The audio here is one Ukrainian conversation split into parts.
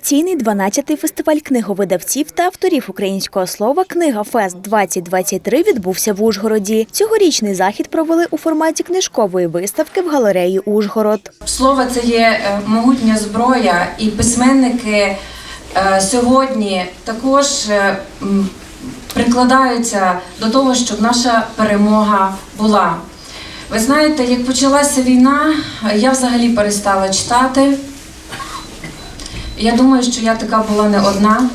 Традиційний 12-й фестиваль книговидавців та авторів українського слова Книга Фест 2023 відбувся в Ужгороді. Цьогорічний захід провели у форматі книжкової виставки в галереї Ужгород. Слово це є е, могутня зброя, і письменники е, сьогодні також е, прикладаються до того, щоб наша перемога була. Ви знаєте, як почалася війна, я взагалі перестала читати. Я думаю, що я така була не одна.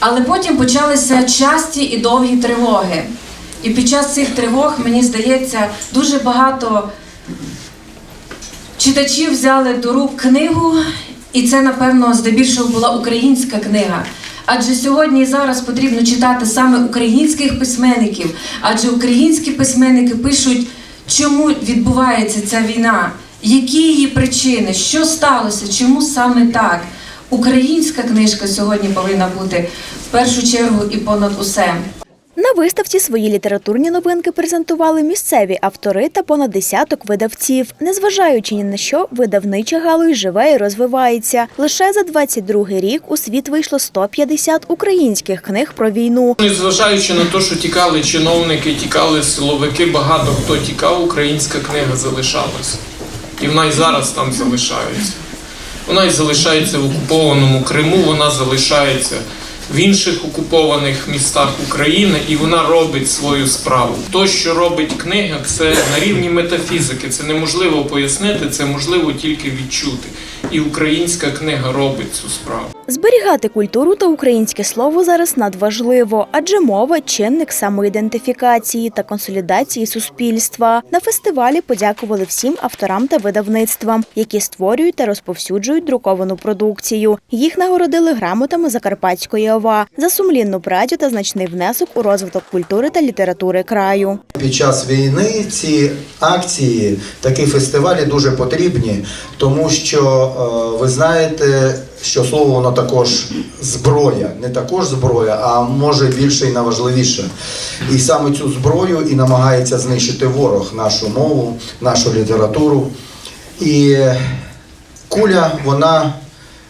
Але потім почалися часті і довгі тривоги. І під час цих тривог, мені здається, дуже багато Читачі взяли до рук книгу, і це, напевно, здебільшого була українська книга. Адже сьогодні і зараз потрібно читати саме українських письменників, адже українські письменники пишуть, чому відбувається ця війна, які її причини, що сталося, чому саме так. Українська книжка сьогодні повинна бути в першу чергу і понад усе. На виставці свої літературні новинки презентували місцеві автори та понад десяток видавців. Незважаючи ні на що, видавнича галузь живе і розвивається. Лише за 22 рік у світ вийшло 150 українських книг про війну. Незважаючи на те, що тікали чиновники, тікали силовики, багато хто тікав, українська книга залишалась. І вона і зараз там залишається. Вона і залишається в окупованому Криму, вона залишається в інших окупованих містах України, і вона робить свою справу. То, що робить книга, це на рівні метафізики. Це неможливо пояснити, це можливо тільки відчути. І українська книга робить цю справу. Зберігати культуру та українське слово зараз надважливо, адже мова чинник самоідентифікації та консолідації суспільства. На фестивалі подякували всім авторам та видавництвам, які створюють та розповсюджують друковану продукцію. Їх нагородили грамотами Закарпатської ОВА за сумлінну працю та значний внесок у розвиток культури та літератури краю. Під час війни ці акції, такі фестивалі дуже потрібні, тому що е, ви знаєте, що слово воно також зброя, не також зброя, а може більше і наважливіше. І саме цю зброю і намагається знищити ворог нашу мову, нашу літературу. І куля вона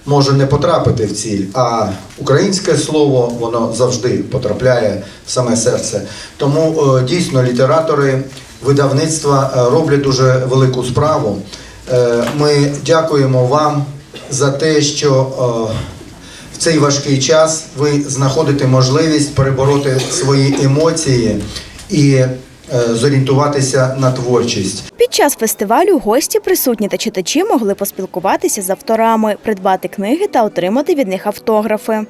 може не потрапити в ціль, а українське слово воно завжди потрапляє в саме серце. Тому е, дійсно літератори видавництва е, роблять дуже велику справу. Е, Ми дякуємо вам за те, що е, в цей важкий час ви знаходите можливість перебороти свої емоції і е, зорієнтуватися на творчість. Під час фестивалю гості, присутні та читачі могли поспілкуватися з авторами, придбати книги та отримати від них автографи.